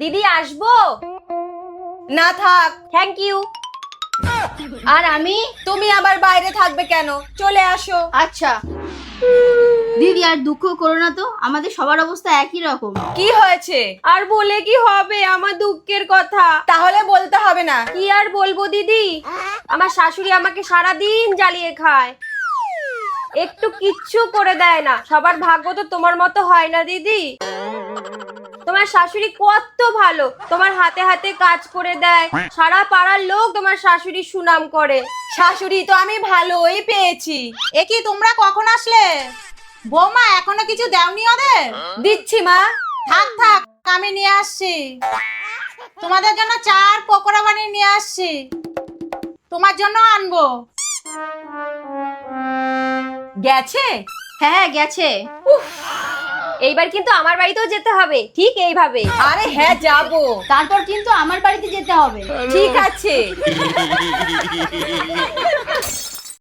দিদি আসব? না থাক থ্যাংক ইউ আর আমি? তুমি আবার বাইরে থাকবে কেন? চলে আসো। আচ্ছা। দিদি আর দুঃখ করো না তো আমাদের সবার অবস্থা একই রকম। কি হয়েছে? আর বলে কি হবে? আমার দুঃখের কথা। তাহলে বলতে হবে না। কি আর বলব দিদি? আমার শাশুড়ি আমাকে সারা দিন জ্বালিয়ে খায়। একটু কিচ্ছু করে দেয় না। সবার ভাগ্য তো তোমার মতো হয় না দিদি। তোমার শাশুড়ি কত ভালো। তোমার হাতে হাতে কাজ করে দেয়। সারা পাড়ার লোক তোমার শাশুড়ি সুনাম করে। শাশুড়ি তো আমি ভালোই পেয়েছি। এ কি তোমরা কখন আসলে? বৌমা এখনও কিছু দেওনি ওদের? দিচ্ছি মা। থাক থাক আমি নিয়ে আসছি। তোমাদের জন্য চার পকোড়া বানিয়ে নিয়ে আসছি। তোমার জন্য আনব। গেছে? হ্যাঁ হ্যাঁ গেছে এইবার কিন্তু আমার বাড়িতেও যেতে হবে। ঠিক এইভাবে। আরে হ্যাঁ যাব। তারপর কিন্তু আমার বাড়িতে যেতে হবে। ঠিক আছে।